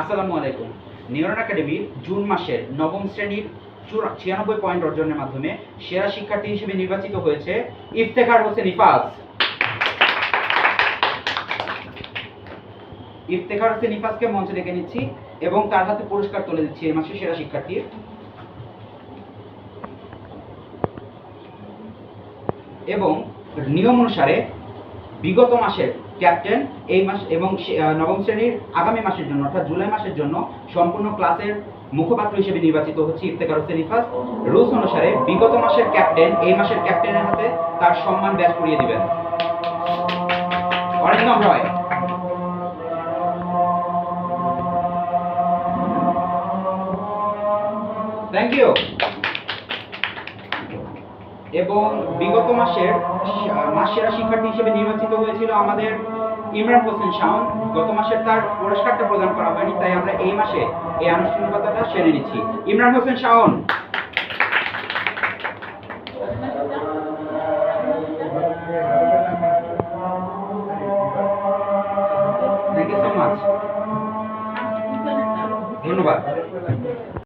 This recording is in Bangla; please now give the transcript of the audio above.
আসসালামু আলাইকুম। নিউরন একাডেমির জুন মাসের নবম শ্রেণির ছিয়ানব্বই পয়েন্ট অর্জনের মাধ্যমে সেরা শিক্ষার্থী হিসেবে নির্বাচিত হয়েছে ইফতেখার হোসেন ইফাজ। ইফতেখার হোসেন ইফাজকে মঞ্চে ডেকে নিচ্ছি এবং তার হাতে পুরস্কার তুলে দিচ্ছি এই মাসের সেরা শিক্ষার্থীর এবং নিয়ম অনুসারে বিগত মাসের ক্যাপ্টেন এই মাস এবং নবম শ্রেণির আগামী মাসের জন্য, অর্থাৎ জুলাই মাসের জন্য সম্পূর্ণ ক্লাসের মুখপাত্র হিসেবে নির্বাচিত হচ্ছে ইফতেখার হোসেন ইফাজ। রুলস অনুসারে বিগত মাসের ক্যাপ্টেন এই মাসের ক্যাপ্টেনের হাতে তার সম্মান ব্যাচ করিয়ে দিবেন। অরিন্দম রয় থ্যাংক ইউ এবং বিগত মাসের আহ, মাস সেরা শিক্ষার্থী হিসেবে নির্বাচিত হয়েছিল আমাদের ইমরান হোসেন শাওন। গত মাসের তার পুরস্কারটা প্রদান করা হয়নি তাই আমরা এই মাসে এই আনুষ্ঠানিকতাটা সেরে নিচ্ছি। ইমরান হোসেন শাওন। ধন্যবাদ।